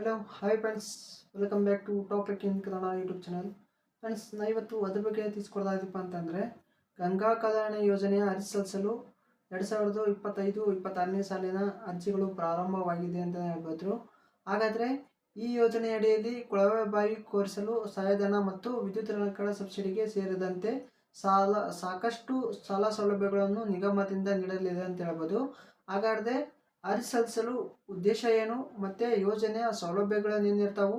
Hello hi friends welcome back to topic in Kannada YouTube channel friends ನಾ ಇವತ್ತು ಅದ್ರ ಬಗ್ಗೆ ತಿಳಿಸ್ಕೊಡ್ತಾ ಅಂತಂದರೆ, ಗಂಗಾ ಕಲ್ಯಾಣ ಯೋಜನೆಯ ಅರ್ಜಿ ಸಲ್ಲಿಸಲು ಎರಡು ಸಾವಿರದ ಇಪ್ಪತ್ತೈದು, ಇಪ್ಪತ್ತಾರನೇ ಸಾಲಿನ ಅರ್ಜಿಗಳು ಪ್ರಾರಂಭವಾಗಿದೆ ಅಂತ ಹೇಳ್ಬೋದು ಹಾಗಾದರೆ ಈ ಯೋಜನೆಯಡಿಯಲ್ಲಿ ಕೊಳವೆ ಬಾವಿ ಕೋರಿಸಲು ಸಹಾಯಧನ ಮತ್ತು ವಿದ್ಯುತ್ ಸಬ್ಸಿಡಿಗೆ ಸೇರಿದಂತೆ ಸಾಲ, ಸಾಕಷ್ಟು ಸಾಲ ಸೌಲಭ್ಯಗಳನ್ನು ನಿಗಮದಿಂದ ನೀಡಲಿದೆ ಅಂತ ಹೇಳ್ಬೋದು. ಹಾಗಾದರೆ ಅರ್ಜಿ ಸಲ್ಲಿಸಲು ಉದ್ದೇಶ ಏನು? ಮತ್ತು ಯೋಜನೆಯ ಸೌಲಭ್ಯಗಳು ಏನಿರ್ತಾವು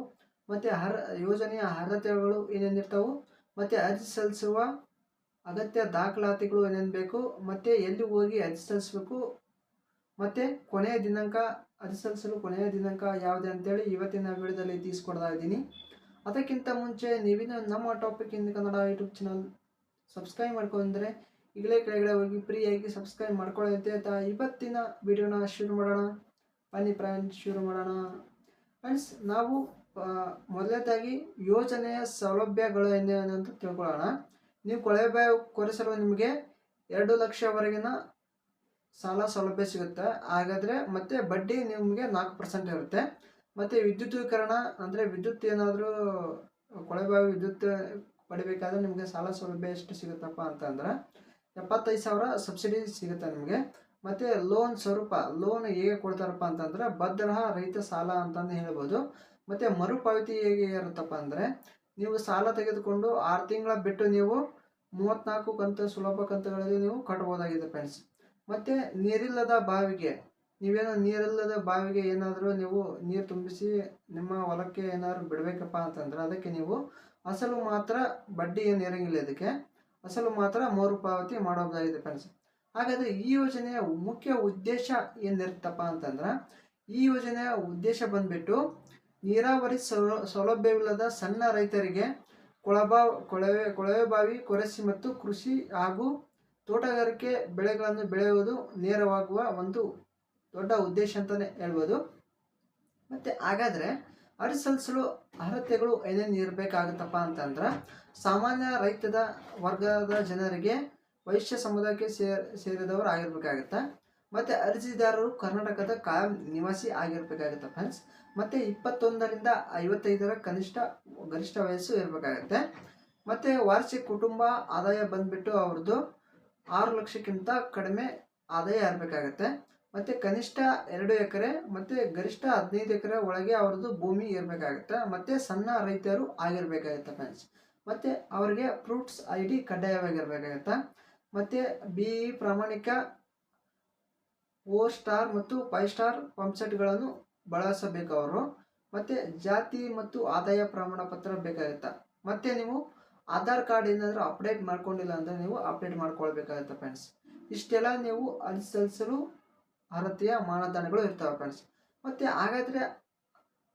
ಮತ್ತು ಅರ್ ಯೋಜನೆಯ ಅರ್ಹತೆಗಳು ಏನೇನಿರ್ತಾವು? ಮತ್ತು ಅರ್ಜಿ ಸಲ್ಲಿಸುವ ಅಗತ್ಯ ದಾಖಲಾತಿಗಳು ಏನೇನು ಬೇಕು? ಮತ್ತು ಎಲ್ಲಿ ಹೋಗಿ ಅರ್ಜಿ ಸಲ್ಲಿಸಬೇಕು ಮತ್ತು ಕೊನೆಯ ದಿನಾಂಕ ಅರ್ಜಿ ಸಲ್ಲಿಸಲು ಕೊನೆಯ ದಿನಾಂಕ ಯಾವುದೇ ಅಂತೇಳಿ ಇವತ್ತಿನ ವಿಡಿಯೋದಲ್ಲಿ ತಿಳಿಸ್ಕೊಡ್ತಾ ಇದ್ದೀನಿ. ಅದಕ್ಕಿಂತ ಮುಂಚೆ ನೀವಿನ ನಮ್ಮ topic in Kannada YouTube channel subscribe ಮಾಡ್ಕೊಂಡ್ರೆ ಈಗಲೇ ಕೆಳಗಡೆ ಹೋಗಿ ಫ್ರೀಯಾಗಿ ಸಬ್ಸ್ಕ್ರೈಬ್ ಮಾಡ್ಕೊಳ್ಳಿ ಅಂತ ಇವತ್ತಿನ ವಿಡಿಯೋನ ಶುರು ಮಾಡೋಣ. ಬನ್ನಿ ಪ್ರಯಾಣ ಶುರು ಮಾಡೋಣ. ಫ್ರೆಂಡ್ಸ್ ನಾವು ಮೊದಲನೇದಾಗಿ ಯೋಜನೆಯ ಸೌಲಭ್ಯಗಳು ಏನೇನು ಅಂತ ತಿಳ್ಕೊಳ್ಳೋಣ. ನೀವು ಕೊಳವೆ ಬಾವಿ ಕೊರೆಸಲು ನಿಮಗೆ ಎರಡು ಲಕ್ಷವರೆಗಿನ ಸಾಲ ಸೌಲಭ್ಯ ಸಿಗುತ್ತೆ. ಹಾಗಾದರೆ ಮತ್ತೆ ಬಡ್ಡಿ ನಿಮಗೆ ನಾಲ್ಕು ಪರ್ಸೆಂಟ್ ಇರುತ್ತೆ. ಮತ್ತು ವಿದ್ಯುತ್ಕರಣ ಅಂದರೆ ವಿದ್ಯುತ್ ಏನಾದರೂ ಕೊಳವೆ ಬಾವಿ ವಿದ್ಯುತ್ ಪಡಿಬೇಕಾದ್ರೆ ನಿಮಗೆ ಸಾಲ ಸೌಲಭ್ಯ ಎಷ್ಟು ಸಿಗುತ್ತಪ್ಪ ಅಂತಂದ್ರೆ ಎಪ್ಪತ್ತೈದು ಸಾವಿರ ಸಬ್ಸಿಡಿ ಸಿಗುತ್ತೆ ನಿಮಗೆ. ಮತ್ತು ಲೋನ್ ಸ್ವರೂಪ ಲೋನ್ ಹೇಗೆ ಕೊಡ್ತಾರಪ್ಪ ಅಂತಂದ್ರೆ ಭದ್ರ ರೈತ ಸಾಲ ಅಂತಂದು ಹೇಳ್ಬೋದು. ಮತ್ತು ಮರುಪಾವತಿ ಹೇಗೆ ಇರುತ್ತಪ್ಪ ಅಂದರೆ ನೀವು ಸಾಲ ತೆಗೆದುಕೊಂಡು ಆರು ತಿಂಗಳ ಬಿಟ್ಟು ನೀವು ಮೂವತ್ತ್ನಾಲ್ಕು ಕಂತು ಸುಲಭ ಕಂತುಗಳಲ್ಲಿ ನೀವು ಕಟ್ಬೋದಾಗಿದೆ ಫ್ರೆಂಡ್ಸ್ ಮತ್ತು ನೀರಿಲ್ಲದ ಬಾವಿಗೆ, ನೀವೇನೋ ನೀರಿಲ್ಲದ ಬಾವಿಗೆ ಏನಾದರೂ ನೀವು ನೀರು ತುಂಬಿಸಿ ನಿಮ್ಮ ಹೊಲಕ್ಕೆ ಏನಾದರೂ ಬಿಡಬೇಕಪ್ಪ ಅಂತಂದ್ರೆ ಅದಕ್ಕೆ ನೀವು ಅಸಲು ಮಾತ್ರ ಬಡ್ಡಿ ಏನು ಇರಂಗಿಲ್ಲ ಇದಕ್ಕೆ. ಅಸಲು ಮಾತ್ರ ಮರುಪಾವತಿ ಮಾಡೋದಾಗಿದೆ ಫ್ರೆಂಡ್ಸ್. ಹಾಗಾದರೆ ಈ ಯೋಜನೆಯ ಮುಖ್ಯ ಉದ್ದೇಶ ಏನಿರುತ್ತಪ್ಪ ಅಂತಂದ್ರೆ, ಈ ಯೋಜನೆಯ ಉದ್ದೇಶ ಬಂದ್ಬಿಟ್ಟು ನೀರಾವರಿ ಸೌಲ, ಸೌಲಭ್ಯವಿಲ್ಲದ ಸಣ್ಣ ರೈತರಿಗೆ ಕೊಳಬಾ, ಕೊಳವೆ ಕೊಳವೆ ಬಾವಿ ಕೊರೆಸಿ ಮತ್ತು ಕೃಷಿ ಹಾಗೂ ತೋಟಗಾರಿಕೆ ಬೆಳೆಗಳನ್ನು ಬೆಳೆಯುವುದು ನೇರವಾಗುವ ಒಂದು ದೊಡ್ಡ ಉದ್ದೇಶ ಅಂತಲೇ ಹೇಳ್ಬೋದು. ಮತ್ತು ಹಾಗಾದರೆ ಅರ್ಜಿ ಸಲ್ಲಿಸಲು ಅರ್ಹತೆಗಳು ಏನೇನು ಇರಬೇಕಾಗತ್ತಪ್ಪ ಅಂತಂದ್ರೆ, ಸಾಮಾನ್ಯ ರೈತದ ವರ್ಗದ ಜನರಿಗೆ ವೈಶ್ಯ ಸಮುದಾಯಕ್ಕೆ ಸೇರ್, ಸೇರಿದವರು ಆಗಿರ್ಬೇಕಾಗತ್ತೆ. ಮತ್ತು ಅರ್ಜಿದಾರರು ಕರ್ನಾಟಕದ ಕಾಯಂ ನಿವಾಸಿ ಆಗಿರ್ಬೇಕಾಗತ್ತೆ ಫ್ರೆಂಡ್ಸ್ ಮತ್ತು ಇಪ್ಪತ್ತೊಂದರಿಂದ ಐವತ್ತೈದರ ಕನಿಷ್ಠ, ಗರಿಷ್ಠ ವಯಸ್ಸು ಇರಬೇಕಾಗತ್ತೆ. ಮತ್ತು ವಾರ್ಷಿಕ ಕುಟುಂಬ ಆದಾಯ ಬಂದುಬಿಟ್ಟು ಅವ್ರದ್ದು ಆರು ಲಕ್ಷಕ್ಕಿಂತ ಕಡಿಮೆ ಆದಾಯ ಇರಬೇಕಾಗತ್ತೆ. ಮತ್ತು ಕನಿಷ್ಠ ಎರಡು ಎಕರೆ, ಮತ್ತು ಗರಿಷ್ಠ ಹದಿನೈದು ಎಕರೆ ಒಳಗೆ ಅವ್ರದ್ದು ಭೂಮಿ ಇರಬೇಕಾಗುತ್ತೆ? ಮತ್ತು ಸಣ್ಣ ರೈತರು ಆಗಿರಬೇಕಾಗುತ್ತೆ ಫ್ರೆಂಡ್ಸ್ ಮತ್ತು ಅವರಿಗೆ ಫ್ರೂಟ್ಸ್ ಐ ಡಿ ಕಡ್ಡಾಯವಾಗಿರಬೇಕಾಗತ್ತೆ? ಮತ್ತು ಬಿ ಇ ಪ್ರಾಮಾಣಿಕ ಫೋರ್ ಸ್ಟಾರ್ ಮತ್ತು ಫೈವ್ ಸ್ಟಾರ್ ಪಂಪ್ಸೆಟ್ಗಳನ್ನು ಬಳಸಬೇಕು ಅವರು. ಮತ್ತು ಜಾತಿ ಮತ್ತು ಆದಾಯ ಪ್ರಮಾಣ ಪತ್ರ ಬೇಕಾಗುತ್ತೆ? ಮತ್ತು ನೀವು ಆಧಾರ್ ಕಾರ್ಡ್ ಏನಾದರೂ ಅಪ್ಡೇಟ್ ಮಾಡ್ಕೊಂಡಿಲ್ಲ ಅಂದರೆ ನೀವು ಅಪ್ಡೇಟ್ ಮಾಡ್ಕೊಳ್ಬೇಕಾಗುತ್ತೆ ಫ್ರೆಂಡ್ಸ್ ಇಷ್ಟೆಲ್ಲ ನೀವು ಅಲ್ಲಿ ಸಲ್ಲಿಸಲು ಅರ್ಹತೆಯ ಮಾನದಂಡಗಳು ಇರ್ತವೆ ಫ್ರೆಂಡ್ಸ್ ಮತ್ತು ಹಾಗಾದರೆ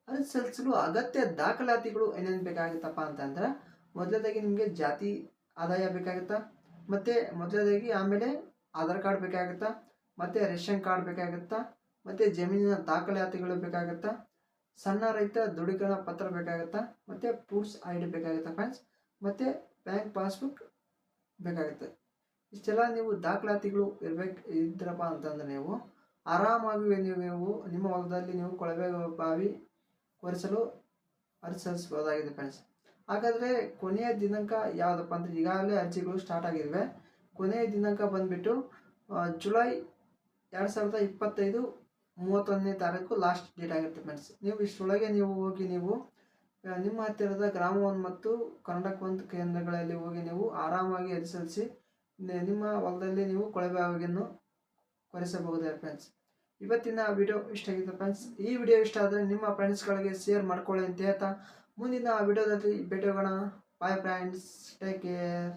ಅರ್ಜಿ ಸಲ್ಲಿಸಲು ಅಗತ್ಯ ದಾಖಲಾತಿಗಳು ಏನೇನು ಬೇಕಾಗುತ್ತಪ್ಪ ಅಂತಂದ್ರೆ ಮೊದಲದಾಗಿ ನಿಮಗೆ ಜಾತಿ ಆದಾಯ ಬೇಕಾಗುತ್ತಾ, ಮತ್ತು ಮೊದಲದಾಗಿ ಆಮೇಲೆ ಆಧಾರ್ ಕಾರ್ಡ್ ಬೇಕಾಗುತ್ತೆ, ಮತ್ತು ರೇಷನ್ ಕಾರ್ಡ್ ಬೇಕಾಗುತ್ತೆ, ಮತ್ತು ಜಮೀನಿನ ದಾಖಲಾತಿಗಳು ಬೇಕಾಗುತ್ತೆ, ಸಣ್ಣ ರೈತ ದೃಢೀಕರಣ ಪತ್ರ ಬೇಕಾಗುತ್ತಾ, ಮತ್ತು ಪ್ರೂಫ್ಸ್ ಐ ಡಿ ಬೇಕಾಗುತ್ತಾ ಫ್ರೆಂಡ್ಸ್ ಮತ್ತು ಬ್ಯಾಂಕ್ ಪಾಸ್ಬುಕ್ ಬೇಕಾಗುತ್ತೆ. ಇಷ್ಟೆಲ್ಲ ನೀವು ದಾಖಲಾತಿಗಳು ಇರ್ಬೇಕು ಇದ್ರಪ್ಪ ಅಂತಂದ್ರೆ ನೀವು ಆರಾಮಾಗಿ ನೀವು ನಿಮ್ಮ ಹೊಲದಲ್ಲಿ ನೀವು ಕೊಳವೆ ಬಾವಿ ಕೊರೆಸಲು ಅರ್ಜಿಸಬಹುದಾಗಿದೆ ಫ್ರೆಂಡ್ಸ್ ಹಾಗಾದರೆ ಕೊನೆಯ ದಿನಾಂಕ ಯಾವುದಪ್ಪ ಅಂದರೆ ಈಗಾಗಲೇ ಅರ್ಜಿಗಳು ಸ್ಟಾರ್ಟ್ ಆಗಿದ್ದಾವೆ ಕೊನೆಯ ದಿನಾಂಕ ಬಂದುಬಿಟ್ಟು ಜುಲೈ ಎರಡು ಸಾವಿರದ ಇಪ್ಪತ್ತೈದು ಮೂವತ್ತೊಂದನೇ ತಾರೀಕು ಲಾಸ್ಟ್ ಡೇಟ್ ಆಗಿರುತ್ತೆ ಫ್ರೆಂಡ್ಸ್ ನೀವು ಇಷ್ಟರೊಳಗೆ ನೀವು ಹೋಗಿ ನೀವು ನಿಮ್ಮ ಹತ್ತಿರದ ಗ್ರಾಮವನ್ನು ಮತ್ತು ಕರ್ನಾಟಕ ಒಂದು ಕೇಂದ್ರಗಳಲ್ಲಿ ಹೋಗಿ ನೀವು ಆರಾಮಾಗಿ ಅರ್ಜಿ ಸಲ್ಲಿಸಿ ನಿಮ್ಮ ಹೊಲದಲ್ಲಿ ನೀವು ಕೊಳವೆ ಬಾವಿಯನ್ನು ಕೊರೆಸಬಹುದೇ ಫ್ರೆಂಡ್ಸ್ ಇವತ್ತಿನ ವಿಡಿಯೋ ಇಷ್ಟ ಆಗಿದೆ ಫ್ರೆಂಡ್ಸ್ ಈ ವಿಡಿಯೋ ಇಷ್ಟ ಆದರೆ ನಿಮ್ಮ ಫ್ರೆಂಡ್ಸ್ಗಳಿಗೆ ಶೇರ್ ಮಾಡ್ಕೊಳ್ಳಿ ಅಂತ ಹೇಳ್ತಾ ಮುಂದಿನ ವಿಡಿಯೋದಲ್ಲಿ ಭೇಟಿ ಹೋಗೋಣ ಬಾಯ್ ಫ್ರೆಂಡ್ಸ್ ಟೇಕ್ ಕೇರ್